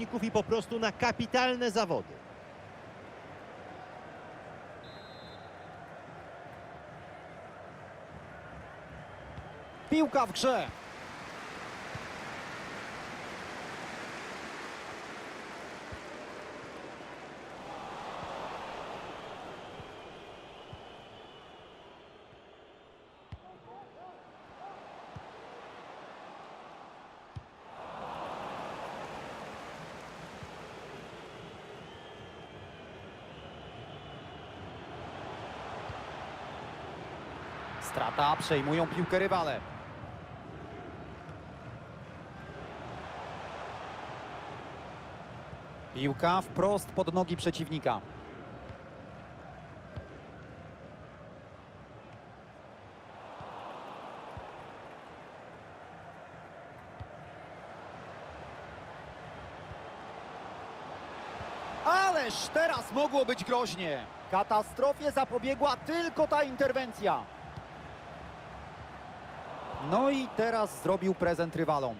zawodników i po prostu na kapitalne zawody. Piłka w grze. Strata, przejmują piłkę rywale. Piłka wprost pod nogi przeciwnika. Ależ teraz mogło być groźnie. Katastrofie zapobiegła tylko ta interwencja. No i teraz zrobił prezent rywalom.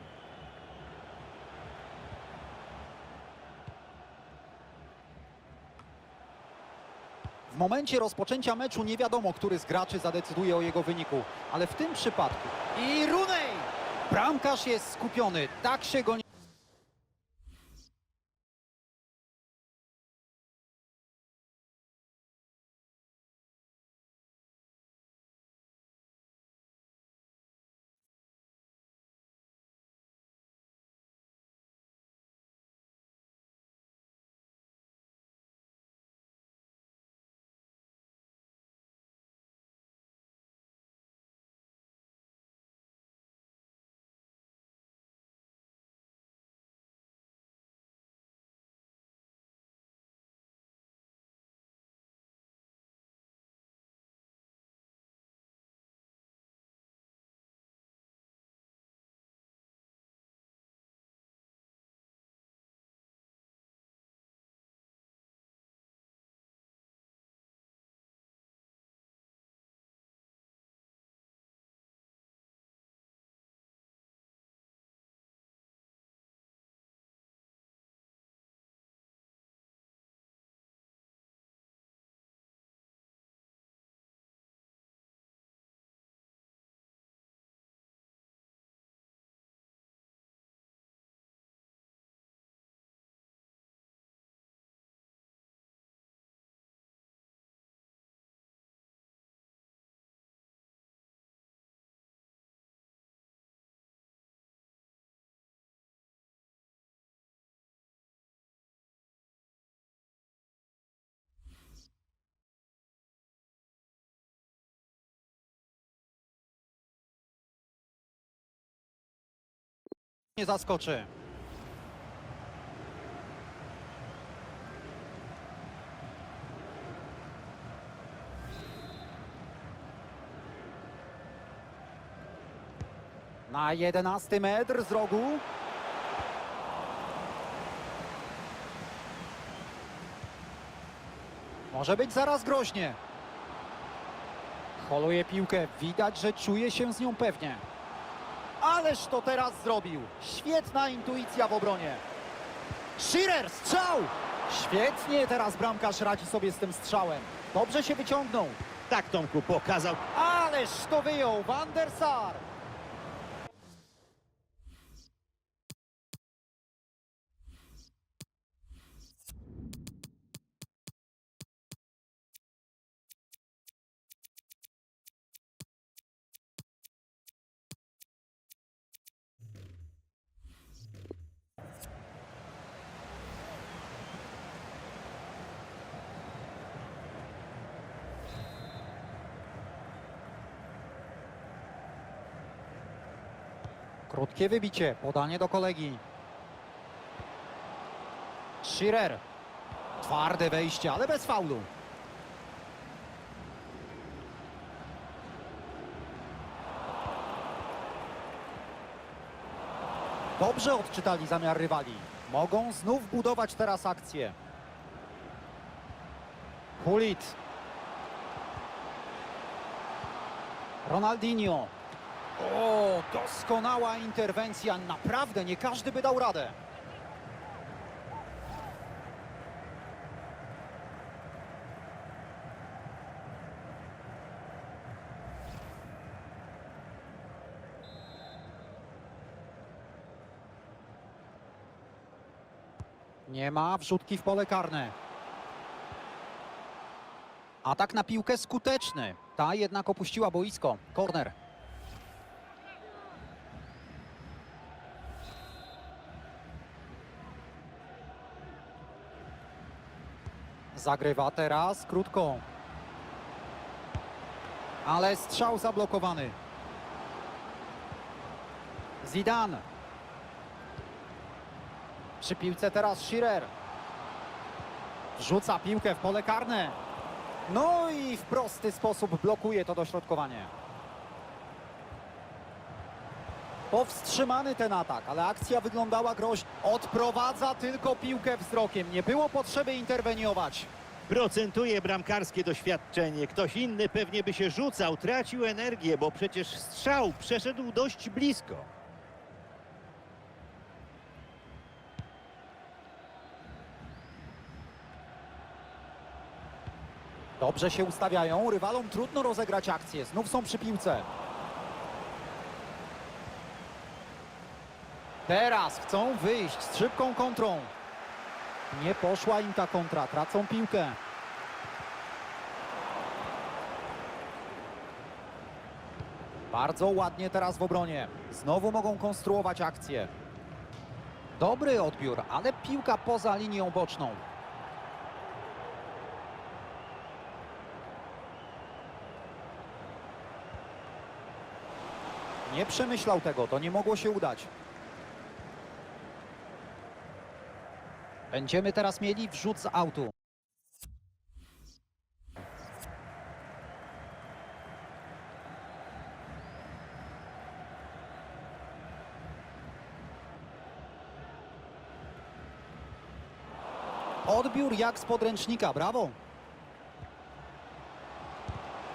W momencie rozpoczęcia meczu nie wiadomo, który z graczy zadecyduje o jego wyniku, ale w tym przypadku i Runej! Bramkarz jest skupiony, tak się go nie... nie zaskoczy. Na jedenasty metr z rogu. Może być zaraz groźnie. Holuje piłkę. Widać, że czuje się z nią pewnie. Ależ to teraz zrobił. Świetna intuicja w obronie. Schirer, strzał! Świetnie teraz bramkarz radzi sobie z tym strzałem. Dobrze się wyciągnął. Tak, Tomku, pokazał. Ależ to wyjął Van der Sar. Krótkie wybicie, podanie do kolegi. Schirer. Twarde wejście, ale bez faulu. Dobrze odczytali zamiar rywali. Mogą znów budować teraz akcję. Hulit. Ronaldinho. O, doskonała interwencja. Naprawdę nie każdy by dał radę. Nie ma wrzutki w pole karne. Atak na piłkę skuteczny. Ta jednak opuściła boisko. Korner. Zagrywa teraz krótko. Ale strzał zablokowany. Zidane. Przy piłce teraz Schirer. Rzuca piłkę w pole karne. No i w prosty sposób blokuje to dośrodkowanie. Powstrzymany ten atak, ale akcja wyglądała groźnie. Odprowadza tylko piłkę wzrokiem. Nie było potrzeby interweniować. Procentuje bramkarskie doświadczenie. Ktoś inny pewnie by się rzucał, tracił energię, bo przecież strzał przeszedł dość blisko. Dobrze się ustawiają, rywalom trudno rozegrać akcję. Znów są przy piłce. Teraz chcą wyjść z szybką kontrą. Nie poszła im ta kontra, tracą piłkę. Bardzo ładnie teraz w obronie. Znowu mogą konstruować akcję. Dobry odbiór, ale piłka poza linią boczną. Nie przemyślał tego, to nie mogło się udać. Będziemy teraz mieli wrzut z autu. Odbiór jak z podręcznika, brawo.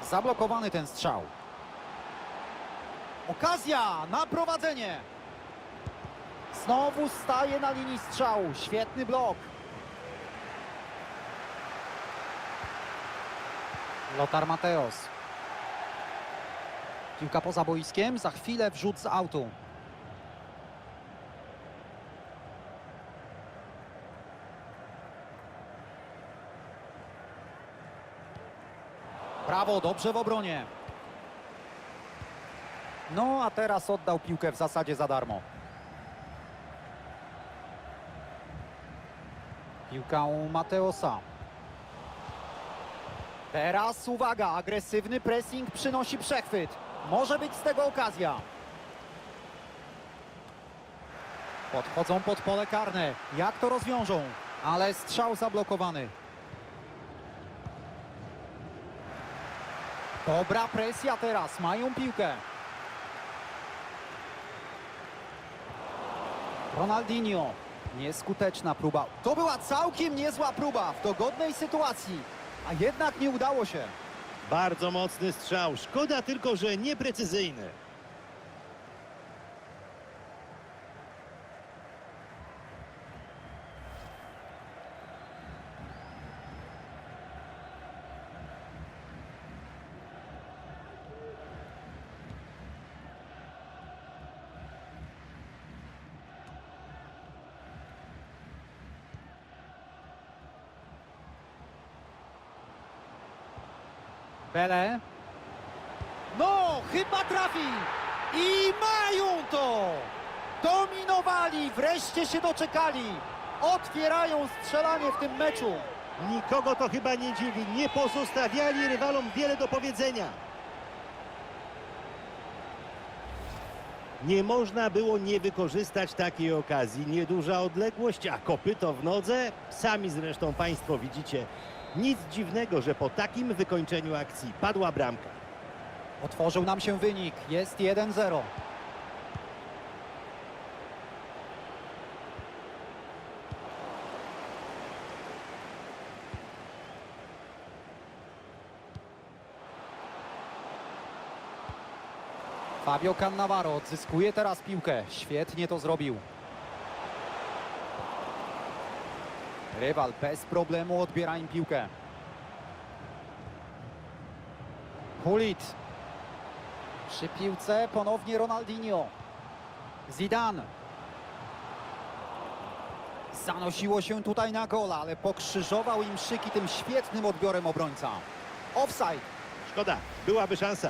Zablokowany ten strzał. Okazja na prowadzenie. Znowu staje na linii strzału. Świetny blok. Lotar Mateos. Piłka poza boiskiem. Za chwilę wrzut z autu. Brawo, dobrze w obronie. No, a teraz oddał piłkę w zasadzie za darmo. Piłka u Mateosa. Teraz uwaga, agresywny pressing przynosi przechwyt. Może być z tego okazja. Podchodzą pod pole karne. Jak to rozwiążą? Ale strzał zablokowany. Dobra presja teraz, mają piłkę. Ronaldinho. Nieskuteczna próba. To była całkiem niezła próba w dogodnej sytuacji, a jednak nie udało się. Bardzo mocny strzał. Szkoda tylko, że nieprecyzyjny. Pele. No, chyba trafi. I mają to. Dominowali, wreszcie się doczekali. Otwierają strzelanie w tym meczu. Nikogo to chyba nie dziwi. Nie pozostawiali rywalom wiele do powiedzenia. Nie można było nie wykorzystać takiej okazji. Nieduża odległość, a kopyto w nodze. Sami zresztą Państwo widzicie. Nic dziwnego, że po takim wykończeniu akcji padła bramka. Otworzył nam się wynik. Jest 1-0. Fabio Cannavaro odzyskuje teraz piłkę. Świetnie to zrobił. Rywal bez problemu odbiera im piłkę. Hulit. Przy piłce ponownie Ronaldinho. Zidane. Zanosiło się tutaj na gola, ale pokrzyżował im szyki tym świetnym odbiorem obrońca. Offside. Szkoda, byłaby szansa.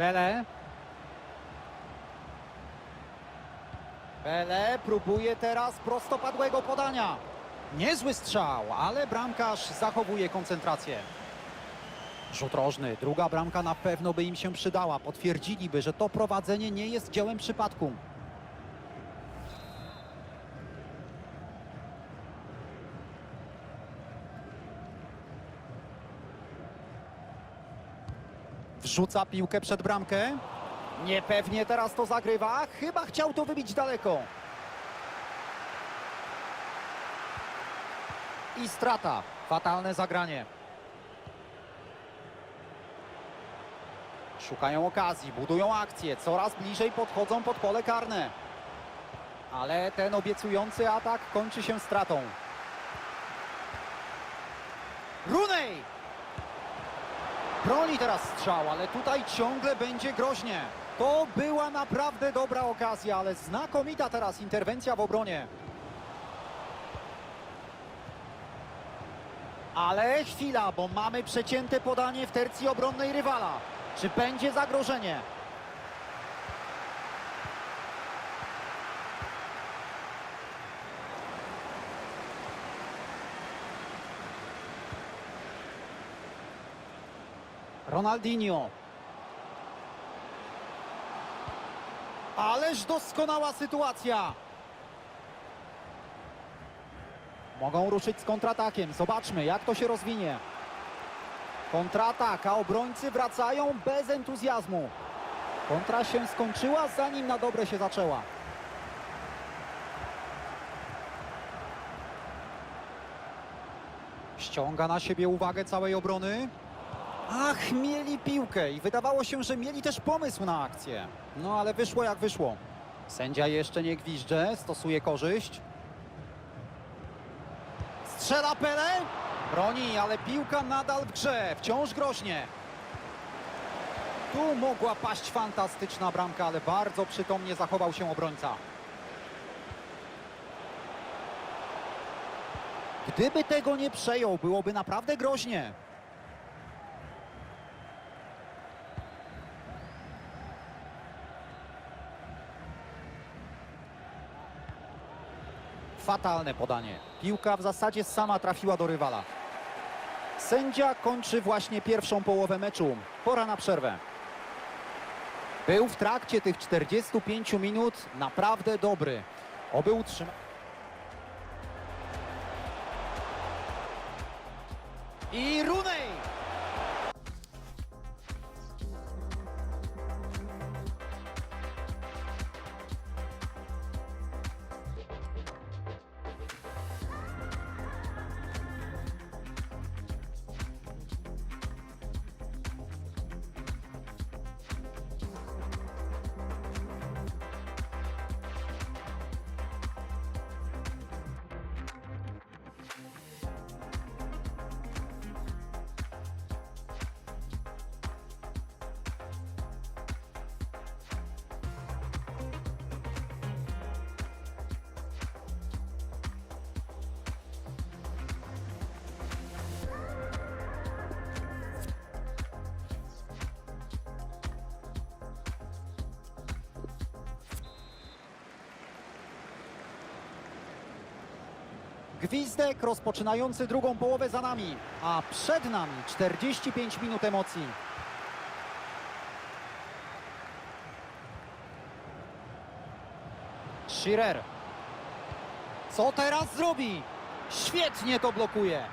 Pele. Pele próbuje teraz prostopadłego podania. Niezły strzał, ale bramkarz zachowuje koncentrację. Rzut rożny, druga bramka na pewno by im się przydała. Potwierdziliby, że to prowadzenie nie jest dziełem przypadku. Wrzuca piłkę przed bramkę. Niepewnie teraz to zagrywa. Chyba chciał to wybić daleko. I strata. Fatalne zagranie. Szukają okazji, budują akcję. Coraz bliżej podchodzą pod pole karne. Ale ten obiecujący atak kończy się stratą. Rooney! Broni teraz strzał, ale tutaj ciągle będzie groźnie. To była naprawdę dobra okazja, ale znakomita teraz interwencja w obronie. Ale chwila, bo mamy przecięte podanie w tercji obronnej rywala. Czy będzie zagrożenie? Ronaldinho. Ależ doskonała sytuacja. Mogą ruszyć z kontratakiem. Zobaczmy, jak to się rozwinie. Kontratak, a obrońcy wracają bez entuzjazmu. Kontra się skończyła, zanim na dobre się zaczęła. Ściąga na siebie uwagę całej obrony. Ach, mieli piłkę i wydawało się, że mieli też pomysł na akcję. No ale wyszło jak wyszło. Sędzia jeszcze nie gwizdże, stosuje korzyść. Strzela Pele. Broni, ale piłka nadal w grze, wciąż groźnie. Tu mogła paść fantastyczna bramka, ale bardzo przytomnie zachował się obrońca. Gdyby tego nie przejął, byłoby naprawdę groźnie. Fatalne podanie. Piłka w zasadzie sama trafiła do rywala. Sędzia kończy właśnie pierwszą połowę meczu. Pora na przerwę. Był w trakcie tych 45 minut naprawdę dobry. Oby utrzymał. I Rooney! Gwizdek rozpoczynający drugą połowę za nami, a przed nami 45 minut emocji. Schirer. Co teraz zrobi? Świetnie to blokuje.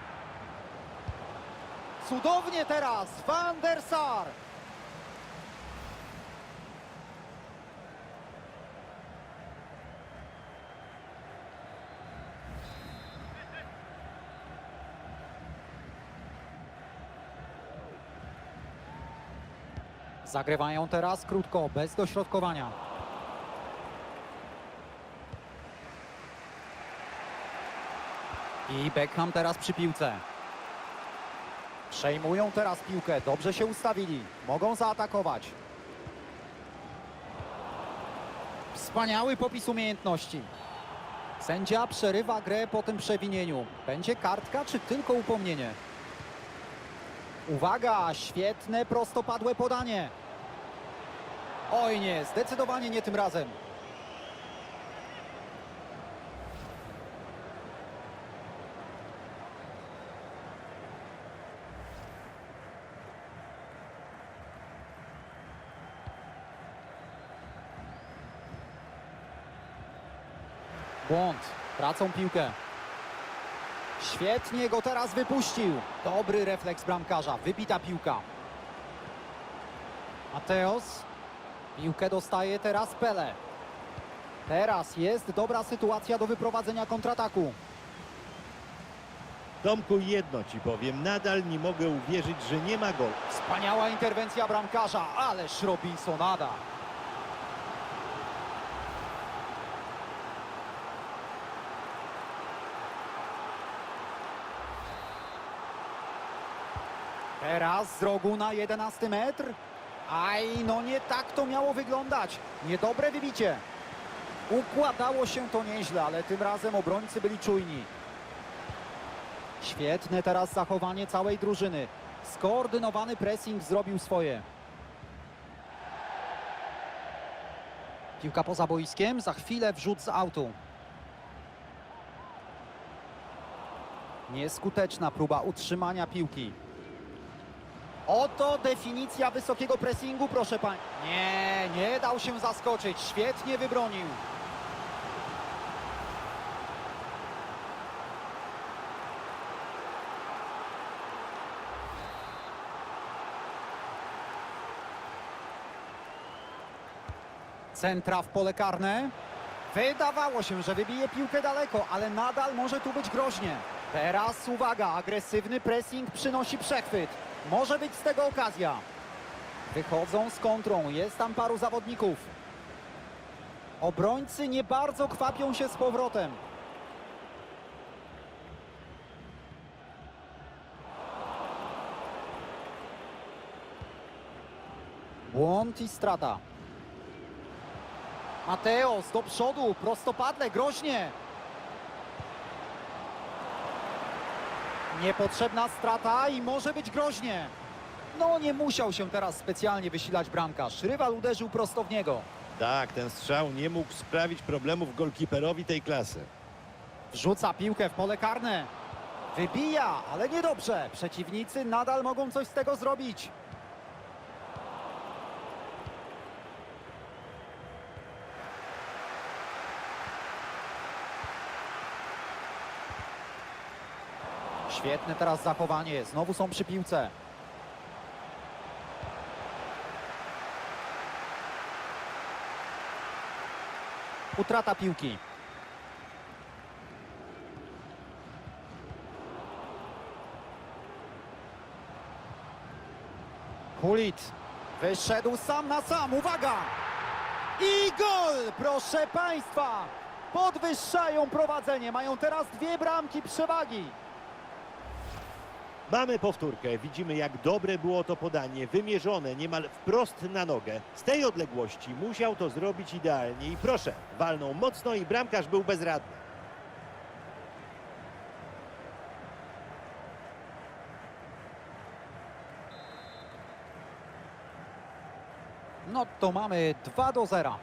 Cudownie teraz Van der Sar. Zagrywają teraz krótko, bez dośrodkowania. I Beckham teraz przy piłce. Przejmują teraz piłkę, dobrze się ustawili. Mogą zaatakować. Wspaniały popis umiejętności. Sędzia przerywa grę po tym przewinieniu. Będzie kartka czy tylko upomnienie? Uwaga, świetne prostopadłe podanie. Oj nie, zdecydowanie nie tym razem. Błąd. Tracą piłkę. Świetnie go teraz wypuścił. Dobry refleks bramkarza. Wybita piłka. Mateos. Piłkę dostaje teraz Pele. Teraz jest dobra sytuacja do wyprowadzenia kontrataku. Tomku, jedno ci powiem, nadal nie mogę uwierzyć, że nie ma gol. Wspaniała interwencja bramkarza, ależ Robinsonada. Teraz z rogu na 11 metr. Aj, no nie tak to miało wyglądać. Niedobre wybicie. Układało się to nieźle, ale tym razem obrońcy byli czujni. Świetne teraz zachowanie całej drużyny. Skoordynowany pressing zrobił swoje. Piłka poza boiskiem, za chwilę wrzut z autu. Nieskuteczna próba utrzymania piłki. Oto definicja wysokiego pressingu, proszę pań. Nie, nie dał się zaskoczyć. Świetnie wybronił. Centra w pole karne. Wydawało się, że wybije piłkę daleko, ale nadal może tu być groźnie. Teraz uwaga, agresywny pressing przynosi przechwyt. Może być z tego okazja. Wychodzą z kontrą, jest tam paru zawodników. Obrońcy nie bardzo kwapią się z powrotem. Błąd i strata. Mateos do przodu, prostopadle, groźnie. Niepotrzebna strata i może być groźnie. No nie musiał się teraz specjalnie wysilać bramkarz. Rywal uderzył prosto w niego. Tak, ten strzał nie mógł sprawić problemów golkiperowi tej klasy. Wrzuca piłkę w pole karne. Wybija, ale niedobrze. Przeciwnicy nadal mogą coś z tego zrobić. Świetne teraz zachowanie. Znowu są przy piłce. Utrata piłki. Hulit wyszedł sam na sam, uwaga! I gol, proszę Państwa! Podwyższają prowadzenie, mają teraz dwie bramki przewagi. Mamy powtórkę, widzimy jak dobre było to podanie, wymierzone niemal wprost na nogę. Z tej odległości musiał to zrobić idealnie i proszę, walnął mocno i bramkarz był bezradny. No to mamy 2 do 0.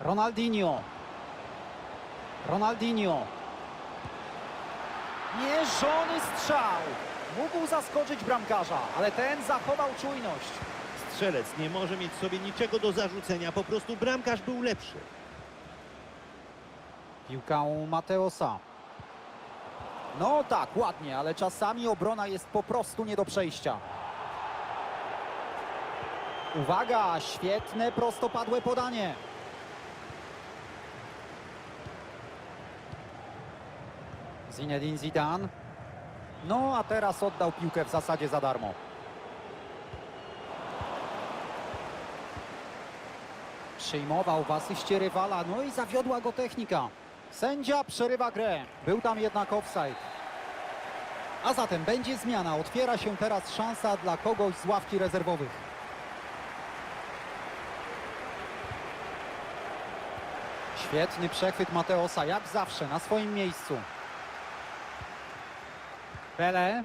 Ronaldinho. Ronaldinho. Mierzony strzał. Mógł zaskoczyć bramkarza, ale ten zachował czujność. Strzelec nie może mieć sobie niczego do zarzucenia, po prostu bramkarz był lepszy. Piłka u Mateosa. No tak, ładnie, ale czasami obrona jest po prostu nie do przejścia. Uwaga, świetne prostopadłe podanie. Zinedine Zidane. No a teraz oddał piłkę w zasadzie za darmo. Przyjmował w asyście rywala, no i zawiodła go technika. Sędzia przerywa grę. Był tam jednak offside. A zatem będzie zmiana. Otwiera się teraz szansa dla kogoś z ławki rezerwowych. Świetny przechwyt Mateosa, jak zawsze, na swoim miejscu. Pele.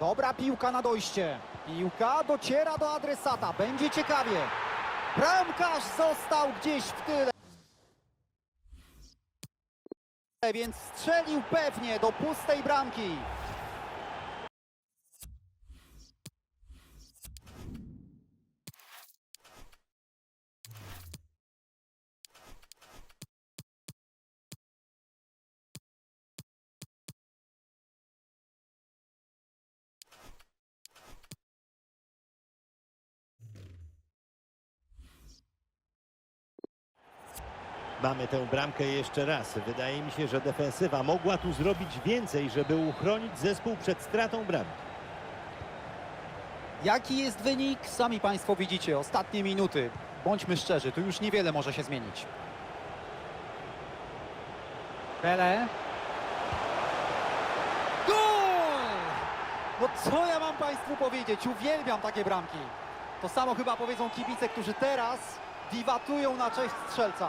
Dobra piłka na dojście. Piłka dociera do adresata. Będzie ciekawie. Bramkarz został gdzieś w tyle. Więc strzelił pewnie do pustej bramki. Mamy tę bramkę jeszcze raz. Wydaje mi się, że defensywa mogła tu zrobić więcej, żeby uchronić zespół przed stratą bramki. Jaki jest wynik? Sami Państwo widzicie. Ostatnie minuty. Bądźmy szczerzy, tu już niewiele może się zmienić. Pele. Gol! No co ja mam Państwu powiedzieć? Uwielbiam takie bramki. To samo chyba powiedzą kibice, którzy teraz wiwatują na cześć strzelca.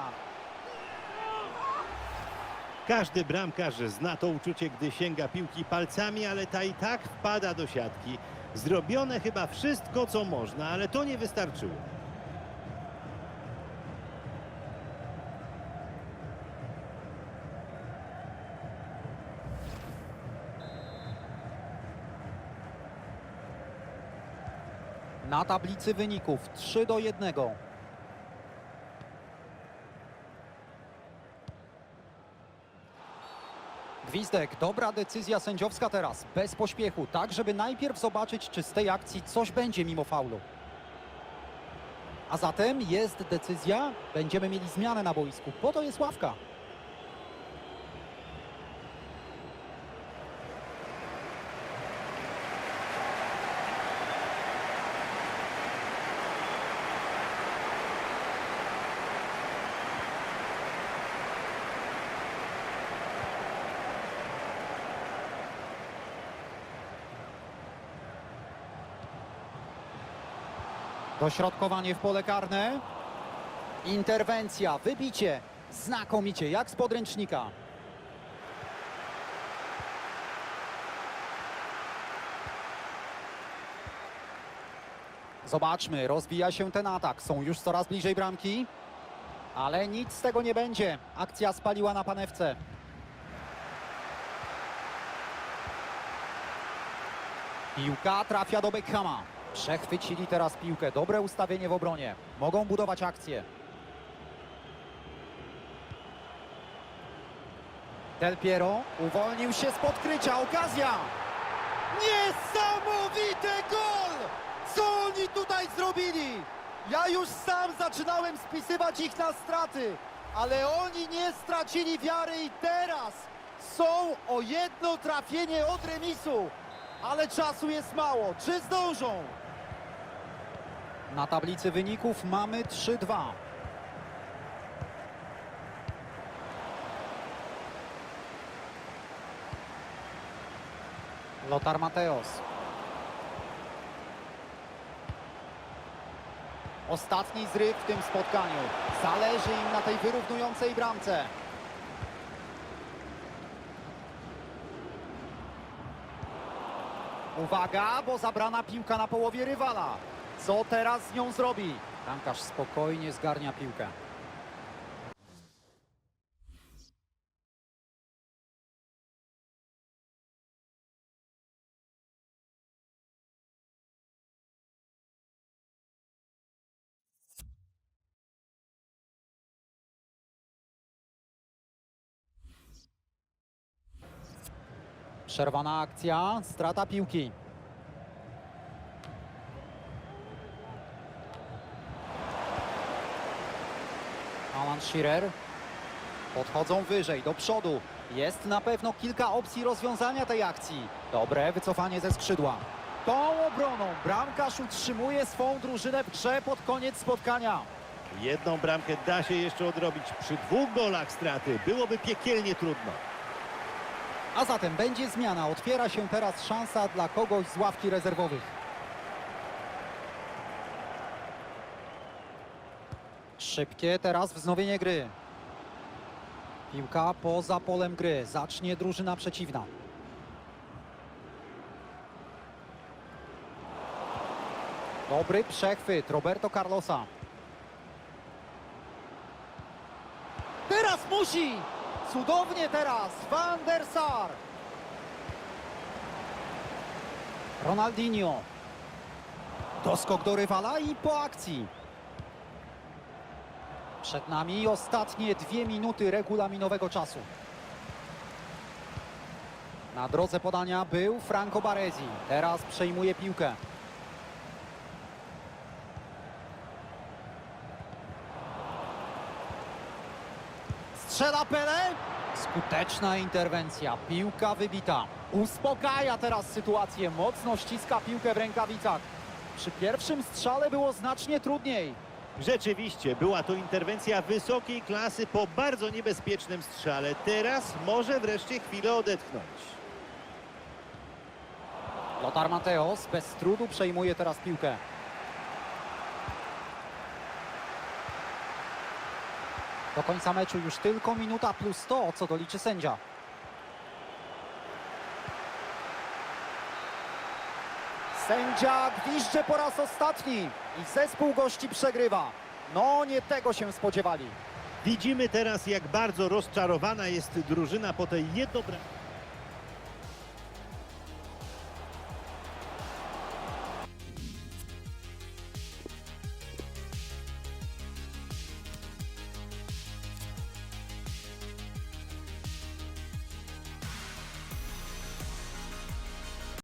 Każdy bramkarz zna to uczucie, gdy sięga piłki palcami, ale ta i tak wpada do siatki. Zrobione chyba wszystko, co można, ale to nie wystarczyło. Na tablicy wyników 3 do 1. Gwizdek, dobra decyzja sędziowska teraz, bez pośpiechu, tak żeby najpierw zobaczyć, czy z tej akcji coś będzie mimo faulu. A zatem jest decyzja, będziemy mieli zmianę na boisku, po to jest ławka. Dośrodkowanie w pole karne. Interwencja, wybicie. Znakomicie, jak z podręcznika. Zobaczmy, rozwija się ten atak. Są już coraz bliżej bramki. Ale nic z tego nie będzie. Akcja spaliła na panewce. Piłka trafia do Beckhama. Przechwycili teraz piłkę. Dobre ustawienie w obronie. Mogą budować akcję. Del Piero uwolnił się z podkrycia. Okazja! Niesamowity gol! Co oni tutaj zrobili? Ja już sam zaczynałem spisywać ich na straty, ale oni nie stracili wiary i teraz są o jedno trafienie od remisu. Ale czasu jest mało. Czy zdążą? Na tablicy wyników mamy 3-2. Lotar Mateos. Ostatni zryw w tym spotkaniu. Zależy im na tej wyrównującej bramce. Uwaga, bo zabrana piłka na połowie rywala. Co teraz z nią zrobi? Bramkarz spokojnie zgarnia piłkę. Przerwana akcja, strata piłki. Alan Shearer. Podchodzą wyżej, do przodu. Jest na pewno kilka opcji rozwiązania tej akcji. Dobre wycofanie ze skrzydła. Tą obroną bramkarz utrzymuje swą drużynę w grze pod koniec spotkania. Jedną bramkę da się jeszcze odrobić. Przy dwóch golach straty byłoby piekielnie trudno. A zatem będzie zmiana. Otwiera się teraz szansa dla kogoś z ławki rezerwowych. Szybkie teraz wznowienie gry. Piłka poza polem gry. Zacznie drużyna przeciwna. Dobry przechwyt Roberto Carlosa. Teraz musi! Cudownie teraz Van der Sar. Ronaldinho. Doskok do rywala i po akcji. Przed nami ostatnie dwie minuty regulaminowego czasu. Na drodze podania był Franco Baresi. Teraz przejmuje piłkę. Strzela Pele. Skuteczna interwencja. Piłka wybita. Uspokaja teraz sytuację. Mocno ściska piłkę w rękawicach. Przy pierwszym strzale było znacznie trudniej. Rzeczywiście, była to interwencja wysokiej klasy po bardzo niebezpiecznym strzale. Teraz może wreszcie chwilę odetchnąć. Lothar Mateos bez trudu przejmuje teraz piłkę. Do końca meczu już tylko minuta plus 100, co doliczy sędzia. Sędzia gwizdże po raz ostatni i zespół gości przegrywa. No, nie tego się spodziewali. Widzimy teraz, jak bardzo rozczarowana jest drużyna po tej jednobramkowej.